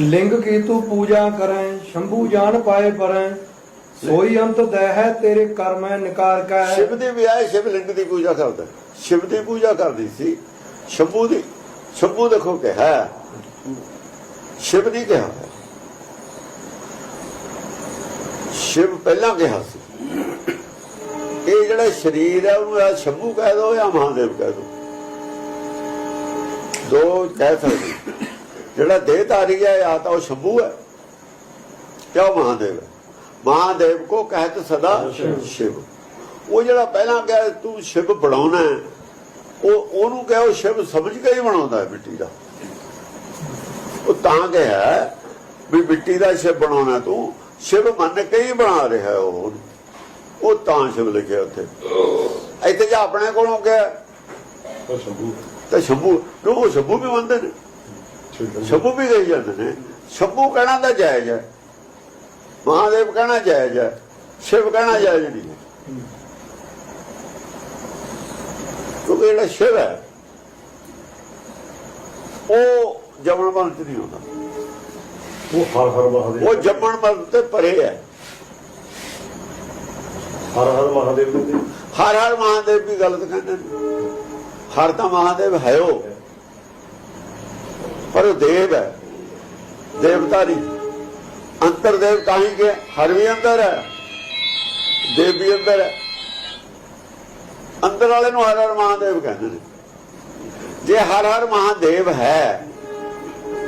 ਲਿੰਗ ਕੀ ਤੂੰ ਪੂਜਾ ਕਰੈ, ਸ਼ੰਭੂ ਜਾਣ ਪਾਏ ਪਰੈ, ਸੋਈ ਅੰਤ ਦਹਿ ਤੇਰੇ ਕਰਮੈ ਨਿਕਾਰ ਕੈ। ਸ਼ਿਵ ਦੇ ਵੀ ਸ਼ਿਵ ਲਿੰਗ ਦੀ ਪੂਜਾ ਕਰਦਾ। ਸ਼ਿਵ ਦੀ ਪੂਜਾ ਕਰਦੀ ਸੀ, ਸ਼ੰਭੂ ਦੀ, ਸ਼ੰਭੂ ਦੇਖੋ ਕਿਹਾ ਸ਼ਿਵ ਦੀ ਕਿਹਾ ਸ਼ਿਵ ਪਹਿਲਾਂ ਕਿਹਾ ਸੀ। ਇਹ ਜਿਹੜਾ ਸਰੀਰ ਹੈ, ਉਹਨੂੰ ਆ ਸ਼ੰਭੂ ਕਹਿ ਦੋ ਜਾਂ ਮਹਾਦੇਵ ਕਹਿ ਦੋ? ਦੋ ਕਹਿ ਸਕਦੇ। ਜਿਹੜਾ ਦੇਹਧਾਰੀ ਹੈ ਜਾਂ ਤਾਂ ਉਹ ਸ਼ੰਭੂ ਹੈ? ਜਾਂ ਮਹਾਦੇਵ ਮਹਾਦੇਵ ਕੋ ਕਹਿਤ ਸਦਾ ਸ਼ਿਵ। ਉਹ ਜਿਹੜਾ ਪਹਿਲਾਂ ਕਿਹਾ ਤੂੰ ਸ਼ਿਵ ਬਣਾਉਣਾ ਉਹ ਉਹਨੂੰ ਕਹੇ ਉਹ ਸ਼ਿਵ ਸਮਝ ਕੇ ਹੀ ਬਣਾਉਂਦਾ ਹੈ ਮਿੱਟੀ ਦਾ। ਉਹ ਤਾਂ ਕਿਹਾ ਵੀ ਮਿੱਟੀ ਦਾ ਸ਼ਿਵ ਬਣਾਉਣਾ ਤੂੰ ਸ਼ਿਵ ਮੰਨ ਕੇ ਹੀ ਬਣਾ ਰਿਹਾ ਉਹ। ਉਹ ਤਾਂ ਸ਼ਿਵ ਲਿਖਿਆ ਉੱਥੇ। ਇੱਥੇ ਜੇ ਆਪਣੇ ਕੋਲੋਂ ਕਿਹਾ ਉਹ ਸ਼ੰਭੂ। ਤਾਂ ਸ਼ੰਭੂ ਉਹ ਸ਼ੰਭੂ ਵੀ ਮੰਨਦੇ ਨੇ? ਸ਼ੰਭੂ ਵੀ ਕਹੀ ਜਾਂਦੇ ਨੇ। ਸ਼ੰਭੂ ਕਹਿਣਾ ਤਾਂ ਜਾਇਜ਼ ਹੈ। ਮਹਾਦੇਵ ਕਹਿਣਾ ਜਾਇਜ਼ ਹੈ। ਸ਼ਿਵ ਕਹਿਣਾ ਜਾਇਜ਼ ਨਹੀਂ ਕਿਉਂਕਿ ਜਿਹੜਾ ਸ਼ਿਵ ਹੈ ਉਹ ਜਮਨ ਮਨ ਚ ਨਹੀਂ ਹੁੰਦਾ ਉਹ ਹਰ ਹਰ ਮਹਾਦੇਵ ਉਹ ਜਮਨ ਮਨ ਤੇ ਪਰੇ ਹੈ। ਹਰ ਹਰ ਮਹਾਦੇਵ ਹਰ ਹਰ ਮਹਾਦੇਵ ਵੀ ਗਲਤ ਕਹਿੰਦੇ ਨੇ। ਹਰ ਤਾਂ ਮਹਾਦੇਵ ਹੈ ਉਹ। ਪਰ ਉਹ ਦੇਵ ਹੈ। ਦੇਵਤਾ ਨਹੀਂ। ਅੰਤਰ ਦੇਵ ਤਾਂ ਹੀ ਕਿ ਹਰ ਵੀ ਅੰਦਰ ਹੈ। ਦੇਵ ਵੀ ਅੰਦਰ ਹੈ। ਅੰਦਰ ਵਾਲੇ ਨੂੰ ਹਰ ਹਰ ਮਹਾਦੇਵ ਕਹਿੰਦੇ ਨੇ। ਜੇ ਹਰ ਹਰ ਮਹਾਦੇਵ ਹੈ,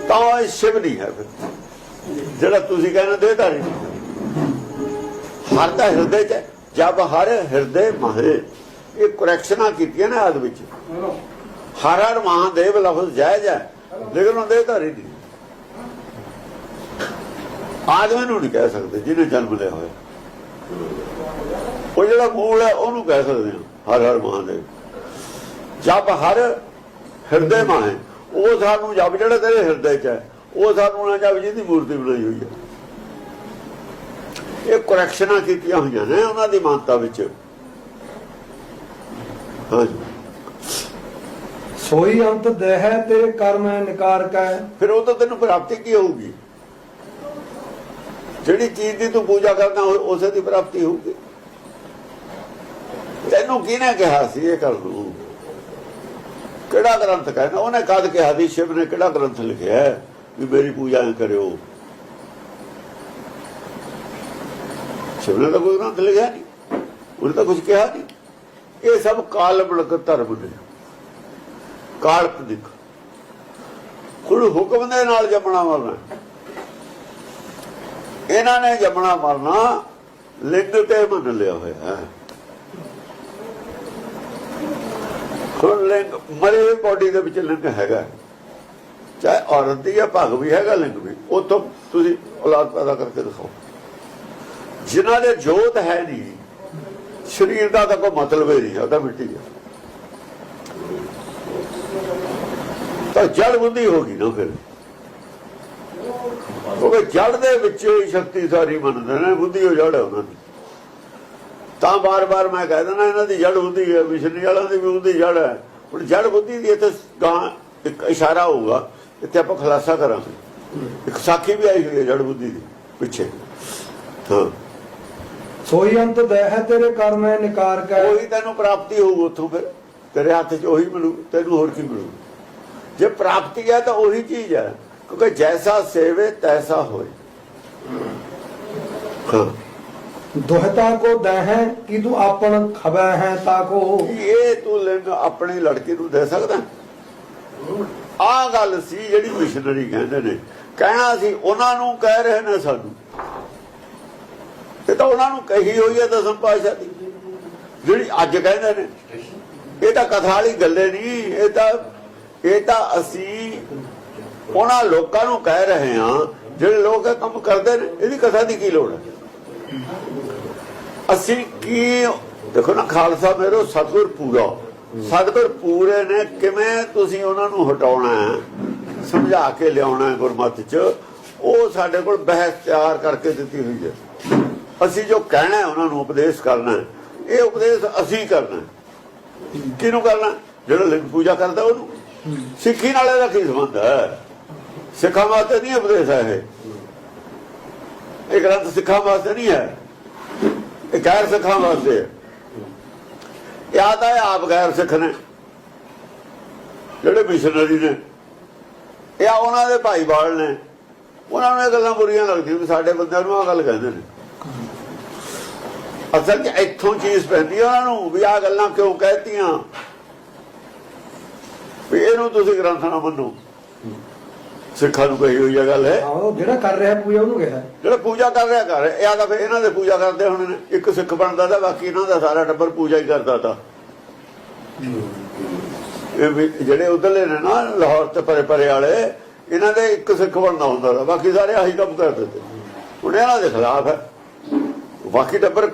ਤਾਂ ਉਹ ਸ਼ਿਵ ਨਹੀਂ ਹੈ ਫਿਰ। ਜਿਹੜਾ ਤੁਸੀਂ ਕਹਿੰਦੇ ਦੇਹਧਾਰੀ ਨਹੀਂ। ਹਰ ਦਾ ਹਿਰਦੇ ਚ ਹੈ। ਜਬ ਹਰ ਹਿਰਦੇ ਮਹੇ ਇਹ ਕਰੈਕਸ਼ਨਾਂ ਕੀਤੀਆਂ ਨੇ ਆਦ ਵਿੱਚ ਹਰ ਹਰ ਮਹਾਦੇਵ ਲਫ਼ਜ਼ ਜਾਇਜ਼ ਹੈ। ਲੇਕਿਨ ਉਹ ਦੇਹਧਾਰੀ ਨਹੀਂ। ਆਦਮੀ ਨੂੰ ਨਹੀਂ ਕਹਿ ਸਕਦੇ, ਜਿਹਨੇ ਜਨਮ ਲਿਆ ਹੋਇਆ। ਉਹ ਜਿਹੜਾ ਮੂਲ ਹੈ, ਉਹਨੂੰ ਕਹਿ ਸਕਦੇ ਹਾਂ, ਹਰ ਹਰ ਮਹਾਦੇਵ। ਜਪ ਹਰ ਹਿਰਦੇ ਮਾਹੇ, ਉਹ ਸਾਨੂੰ ਜਬ ਜਿਹੜਾ ਤੇਰੇ ਹਿਰਦੇ ਚ ਹੈ, ਉਹ ਸਾਨੂੰ ਨਾ ਜਬ ਜਿਹਦੀ ਮੂਰਤੀ ਬਣਾਈ ਹੋਈ ਹੈ। ਇਹ ਕਰੈਕਸ਼ਨਾਂ ਕੀਤੀਆਂ ਹੋਈਆਂ ਨੇ ਉਹਨਾਂ ਦੀ ਮਾਨਤਾ ਵਿੱਚ। ਹਾਂਜੀ। ਸੋਈ ਅੰਤ ਦਹਿ ਤੇਰੇ ਕਰਮੈ ਨਿਕਾਰ ਕੈ। ਫਿਰ ਉਹ ਤਾਂ ਤੈਨੂੰ ਪ੍ਰਾਪਤੀ ਕੀ ਹੋਊਗੀ? ਜਿਹੜੀ ਚੀਜ਼ ਦੀ ਤੂੰ ਪੂਜਾ ਕਰਦਾ ਉਸੇ ਦੀ ਪ੍ਰਾਪਤੀ ਹੋਊਗੀ। ਤੈਨੂੰ ਕਿਹਨੇ ਕਿਹਾ ਸੀ ਇਹ ਕਰ ਦੂ ਕਿਹੜਾ ਗ੍ਰੰਥ ਕਹਿੰਦਾ? ਉਹਨੇ ਕਦ ਕਿਹਾ ਸੀ? ਸ਼ਿਵ ਨੇ ਕਿਹੜਾ ਗ੍ਰੰਥ ਲਿਖਿਆ ਵੀ ਮੇਰੀ ਪੂਜਾ ਕਰਿਓ? ਸ਼ਿਵ ਨੇ ਤਾਂ ਕੋਈ ਗ੍ਰੰਥ ਲਿਖਿਆ ਨਹੀਂ ਉਹਨੇ ਤਾਂ ਕੁਝ ਕਿਹਾ ਨਹੀਂ ਇਹ ਸਭ ਕਾਲਮਲਕ ਧਰਮ ਨੇ। ਕਾਲਪਨਿਕ ਹੁਣ ਹੁਕਮ ਦੇ ਨਾਲ ਜੰਮਣਾ ਮਰਨਾ। ਇਹਨਾਂ ਨੇ ਜੰਮਣਾ ਮਰਨਾ, ਲਿੰਗ ਤੇ ਮੰਨ ਲਿਆ ਹੋਇਆ। ਹੈ ਹੁਣ ਲਿੰਗ, ਮਰੀ ਹੋਈ ਬੋਡੀ ਦੇ ਵਿੱਚ ਲਿੰਗ ਹੈਗਾ। ਚਾਹੇ ਔਰਤ ਦੀ ਜਾਂ ਭਗ ਵੀ ਹੈਗਾ, ਲਿੰਗ ਵੀ। ਉਤੋਂ ਤੁਸੀਂ ਔਲਾਦ ਪੈਦਾ ਕਰਕੇ ਦਿਖਾਓ। ਜਿਨ੍ਹਾਂ ਦੇ ਜੋਤ ਹੈ ਨਹੀਂ, ਸਰੀਰ ਦਾ ਤਾਂ ਕੋਈ ਮਤਲਬ ਹੀ ਨਹੀਂ ਉਹਦਾ ਮਿੱਟੀ ਹੈ ਤਾਂ ਜੜ ਬੁੱਧੀ ਹੋ ਗਈ ਨਾ ਫਿਰ। ਕਿਉਂਕਿ ਜੜ ਦੇ ਵਿੱਚ ਹੀ ਸ਼ਕਤੀ ਸਾਰੀ ਮੰਨਦੇ ਨੇ ਬੁੱਧੀ ਉਹ ਜੜ ਉਹਨਾਂ ਦੀ। ਤਾਂ ਬਾਰ-ਬਾਰ ਮੈਂ ਕਹਿ ਦਿੰਦਾ ਇਹਨਾਂ ਦੀ ਜੜ ਬੁੱਧੀ ਹੈ ਮਿਸ਼ਨੀ ਵਾਲਿਆਂ ਦੀ ਵੀ ਬੁੱਧੀ ਜੜ ਹੈ। ਹੁਣ ਜੜ ਬੁੱਧੀ ਦੀ ਇੱਥੇ ਗਾਂ ਇੱਕ ਇਸ਼ਾਰਾ ਹੋਊਗਾ ਇੱਥੇ ਆਪਾਂ ਖੁਲਾਸਾ ਕਰਾਂਗੇ। ਇੱਕ ਸਾਖੀ ਵੀ ਆਈ ਹੋਈ ਹੈ ਜੜ ਬੁੱਧੀ ਦੀ ਪਿੱਛੇ। ਹਾਂ। ਸੋਈ ਅੰਤ ਦਹਿ ਤੇਰੇ ਕਰਮੈ ਨਿਕਾਰ ਕੈ। ਉਹੀ ਤੈਨੂੰ ਪ੍ਰਾਪਤੀ ਹੋਊ ਉੱਥੋਂ ਫਿਰ। ਤੇਰੇ ਹੱਥ 'ਚ ਉਹੀ ਮਿਲੂ ਤੈਨੂੰ ਹੋਰ ਕੀ ਮਿਲੂ? ਜੇ ਪ੍ਰਾਪਤੀ ਹੈ ਤਾਂ ਉਹੀ ਚੀਜ਼ ਹੈ ਕਿਉਂਕਿ ਜੈਸਾ ਸੇਵੇ ਤੈਸਾ ਹੋਏ। ਦੁਹਤਾ ਕੋ ਦਹਿ ਕੀ ਤੂੰ ਆਪਣ ਖਬੈ ਹੈ ਤਾਕੋ ਇਹ ਤੂੰ ਲਿੰਗ ਆਪਣੀ ਲੜਕੀ ਨੂੰ ਦੇ ਸਕਦਾ? ਆ ਗੱਲ ਸੀ ਜਿਹੜੀ ਮਿਸ਼ਨਰੀ ਕਹਿੰਦੇ ਨੇ। ਕਹਿਣਾ ਸੀ ਉਹਨਾਂ ਨੂੰ ਕਹਿ ਰਹੇ ਨੇ ਸਾਨੂੰ। ਇਹ ਤਾਂ ਉਹਨਾਂ ਨੂੰ ਕਹੀ ਹੋਈ ਹੈ ਦਸਮ ਪਾਸ਼ਾ ਦੀ। ਜਿਹੜੀ ਅੱਜ ਕਹਿੰਦੇ ਨੇ ਇਹ ਤਾਂ ਕਥਾ ਵਾਲੀ ਗੱਲੇ ਨਹੀਂ ਇਹ ਤਾਂ ਇਹ ਤਾਂ ਅਸੀਂ ਉਹਨਾਂ ਲੋਕਾਂ ਨੂੰ ਕਹਿ ਰਹੇ ਹਾਂ, ਜਿਹੜੇ ਲੋਕ ਇਹ ਕੰਮ ਕਰਦੇ ਨੇ, ਇਹਦੀ ਕਥਾ ਦੀ ਕੀ ਲੋੜ ਹੈ? ਅਸੀਂ ਕੀ, ਦੇਖੋ ਨਾ, ਖਾਲਸਾ ਮੇਰੋ ਸਤਿਗੁਰ ਪੂਰਾ। ਸਤਿਗੁਰ ਪੂਰੇ ਨੇ, ਕਿਵੇਂ ਤੁਸੀਂ ਉਹਨਾਂ ਨੂੰ ਹਟਾਉਣਾ ਹੈ? ਸਮਝਾ ਕੇ ਲਿਆਉਣਾ ਹੈ ਗੁਰਮਤਿ ਚ। ਉਹ ਸਾਡੇ ਕੋਲ ਬਹਿਸ ਤਿਆਰ ਕਰਕੇ ਦਿੱਤੀ ਹੋਈ ਹੈ। ਅਸੀਂ ਜੋ ਕਹਿਣਾ ਉਹਨਾਂ ਨੂੰ ਉਪਦੇਸ਼ ਕਰਨਾ ਇਹ ਉਪਦੇਸ਼ ਅਸੀਂ ਕਰਨਾ ਕਿਹਨੂੰ ਕਰਨਾ ਜਿਹੜਾ ਲਿੰਗ ਪੂਜਾ ਕਰਦਾ ਉਹਨੂੰ। ਸਿੱਖੀ ਨਾਲ ਇਹਦਾ ਕੀ ਸੰਬੰਧ ਹੈ? ਸਿੱਖਾਂ ਵਾਸਤੇ ਨਹੀਂ ਉਪਦੇਸ਼ ਹੈ ਇਹ। ਇਹ ਗ੍ਰੰਥ ਸਿੱਖਾਂ ਵਾਸਤੇ ਨਹੀਂ ਹੈ। ਇਹ ਗੈਰ ਸਿੱਖਾਂ ਵਾਸਤੇ ਹੈ। ਇਹ ਆਪ ਗੈਰ ਸਿੱਖ ਨੇ। ਜਿਹੜੇ ਮਿਸ਼ਨਰੀ ਨੇ। ਇਹ ਉਹਨਾਂ ਦੇ ਭਾਈ ਬਾਲ ਨੇ। ਉਹਨਾਂ ਨੂੰ ਇਹ ਗੱਲਾਂ ਬੁਰੀਆਂ ਲੱਗਦੀਆਂ ਵੀ ਸਾਡੇ ਬੰਦਿਆਂ ਨੂੰ ਆ ਗੱਲ ਕਹਿੰਦੇ ਨੇ। ਅਸਲ 'ਚ ਇੱਥੋਂ ਚੀਜ਼ ਪੈਂਦੀ ਉਹਨਾਂ ਨੂੰ ਵੀ ਆ ਗੱਲਾਂ ਕਿਉਂ ਕਹਿਤੀਆਂ? ਵੀ ਇਹਨੂੰ ਤੁਸੀਂ ਗ੍ਰੰਥ ਨਾ ਮੰਨੋ। ਸਿੱਖਾਂ ਨੂੰ ਕਹੀ ਹੋਈ ਆ ਗੱਲ ਹੈ। ਜਿਹੜਾ ਕਰ ਰਿਹਾ ਪੂਜਾ ਉਹਨੂੰ ਕਿਹਾ। ਜਿਹੜਾ ਪੂਜਾ ਕਰ ਰਿਹਾ ਇਹ ਆਦਾ ਫਿਰ ਇਹਨਾਂ ਦੇ ਪੂਜਾ ਕਰਦੇ ਹੁਣ ਇੱਕ ਸਿੱਖ ਬਣਦਾ ਤਾਂ ਬਾਕੀ ਇਹਨਾਂ ਦਾ ਸਾਰਾ ਟੱਬਰ ਪੂਜਾ ਹੀ ਕਰਦਾ ਤਾਂ। ਇਹ ਵੀ ਜਿਹੜੇ ਉਧਰਲੇ ਨੇ ਨਾ ਲਾਹੌਰ ਤੇ ਪਰੇ ਪਰੇ ਵਾਲੇ ਇਹਨਾਂ ਦੇ ਇੱਕ ਸਿੱਖ ਬਣਦਾ ਹੁੰਦਾ ਤਾਂ ਬਾਕੀ ਸਾਰੇ ਆਹੀ ਕੰਮ ਕਰਦੇ ਤੇ ਹੁਣ ਇਹਨਾਂ ਦੇ ਖਿਲਾਫ ਹੈ। ਬਾਕੀ ਟੱਬਰ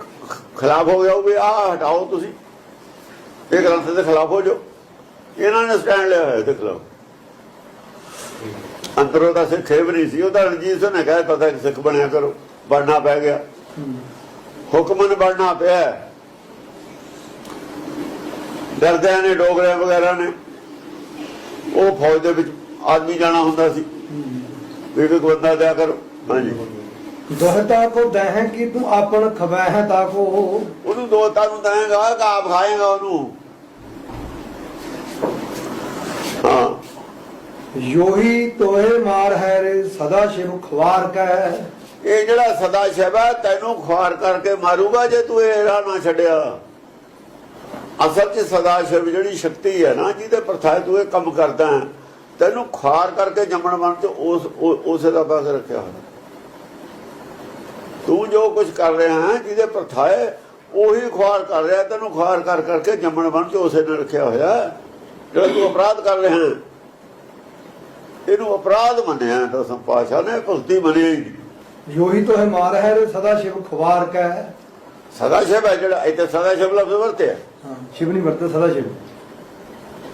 ਖਿਲਾਫ ਹੋ ਗਿਆ ਉਹ ਵੀ ਆਹ ਹਟਾਓ ਤੁਸੀਂ। ਇਹ ਗ੍ਰੰਥ ਦੇ ਖਿਲਾਫ ਹੋ ਜਾਓ। ਇਹਨਾਂ ਨੇ ਸਟੈਂਡ ਲਿਆ ਹੋਇਆ ਇਹਦੇ ਖਿਲਾਫ ਅੰਦਰੋਂ ਦਾ ਸਿੱਖ ਵੀ ਨਹੀਂ ਸੀ ਉਹਦਾ ਰਣਜੀਤ ਸਿੰਘ ਨੇ ਕਹਿ ਪਤਾ ਕਿ ਸਿੱਖ ਬਣਿਆ ਕਰੋ ਬਣਨਾ ਪੈ ਗਿਆ। ਹੁਕਮਨ ਬਣਨਾ ਪਿਆ। ਡਰਦਿਆਂ ਨੇ ਡੋਗਰੇ ਵਗੈਰਾ ਨੇ ਉਹ ਫੌਜ ਦੇ ਵਿੱਚ ਆਦਮੀ ਜਾਣਾ ਹੁੰਦਾ ਸੀ। ਵੀ ਇੱਕ ਬੰਦਾ ਦਿਆ ਕਰੋ। ਹਾਂਜੀ। ਦੋਹਤਾ ਕੋ ਦਹਿ ਕੀ ਤੂੰ ਆਪਨ ਖਵੈ ਹੈ ਤਾ ਕੋ। ਉਹਨੂੰ ਦੋ ਤਾਂ ਨੂੰ ਕਿ ਆਪ ਖਾਏਗਾ ਉਹਨੂੰ। ਯੋਹੀ ਤੋਹੇ ਮਾਰ ਹੈ ਰੇ, ਸਦਾ ਸ਼ਿਵ ਖਵਾਰ ਕੈ। ਇਹ ਜਿਹੜਾ ਸਦਾ ਸ਼ਿਵ ਹੈ, ਤੈਨੂੰ ਖੁਆਰ ਕਰਕੇ ਮਾਰੂਗਾ ਜੇ ਤੂੰ ਇਹ ਰਾਹ ਨਾ ਛੱਡਿਆ। ਅਸਲ 'ਚ ਸਦਾ ਸ਼ਿਵ ਜਿਹੜੀ ਸ਼ਕਤੀ ਹੈ ਨਾ, ਜਿਹਦੇ ਪ੍ਰਥਾਏ ਤੂੰ ਇਹ ਕੰਮ ਕਰਦਾ ਹੈ, ਤੈਨੂੰ ਖੁਆਰ ਕਰਕੇ ਜੰਮਣ ਮਨ 'ਚ ਉਸ ਉਸੇ ਦਾ ਬਾਗ ਰੱਖਿਆ ਹੋਇਆ। ਤੂੰ ਜੋ ਕੁਝ ਕਰ ਰਿਹਾ ਹੈ, ਜਿਹਦੇ ਪ੍ਰਥਾਏ ਉਹੀ ਖੁਆਰ ਕਰ ਰਿਹਾ, ਤੈਨੂੰ ਖੁਆਰ ਕਰ ਕਰਕੇ ਜੰਮਣ ਮਨ 'ਚ ਉਸੇ ਨੇ ਰੱਖਿਆ ਹੋਇਆ। ਜਿਹੜਾ ਤੂੰ ਅਪਰਾਧ ਕਰ ਰਿਹਾ ਹੈ ਇਹਨੂੰ ਅਪਰਾਧ ਮੰਨਿਆ ਤਾਂ ਸੰਪਾਸ਼ਾ ਨੇ ਭਗਤੀ ਮੰਨਿਆ ਹੀ ਯੋਹੀ ਤੋਹੇ ਮਾਰ ਹੈ ਸਦਾ ਸ਼ਿਵ ਖਵਾਰ ਕੈ ਸਦਾ ਸ਼ਿਵ ਹੈ ਜਿਹੜਾ ਇੱਥੇ ਸਦਾ ਸ਼ਿਵ ਲਫ਼ਜ਼ ਵਰਤਿਆ ਹਾਂ। ਸ਼ਿਵ ਨਹੀਂ ਵਰਤੇ ਸਦਾ ਸ਼ਿਵ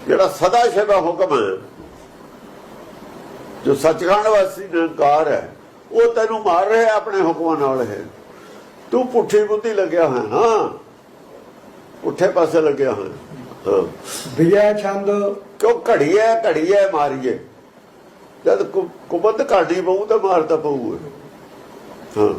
ਜਿਹੜਾ ਸਦਾ ਸ਼ਿਵ ਹੈ ਹੁਕਮ ਹੈ। ਜੋ ਸੱਚਖੰਡ ਵਾਸੀ ਨਿਰੰਕਾਰ ਹੈ ਉਹ ਤੈਨੂੰ ਮਾਰ ਰਿਹਾ ਆਪਣੇ ਹੁਕਮਾਂ ਨਾਲ ਹੈ ਤੂੰ ਪੁੱਠੀ ਬੁੱਧੀ ਲੱਗਿਆ ਹੋਇਆ ਨਾ। ਪੁੱਠੇ ਪਾਸੇ ਲੱਗਿਆ ਹੋਇਆ। ਹਾਂ। ਵਿਜੈ ਛੰਦ। ਕਿਉਂ ਘੜੀਏ ਘੜੀਏ ਮਾਰੀਏ। ਜਦ ਕੁ- ਕੁਬਤ ਘਾਟੀ ਪਊ ਤਾਂ ਮਾਰਦਾ ਪਊ ਹਾਂ।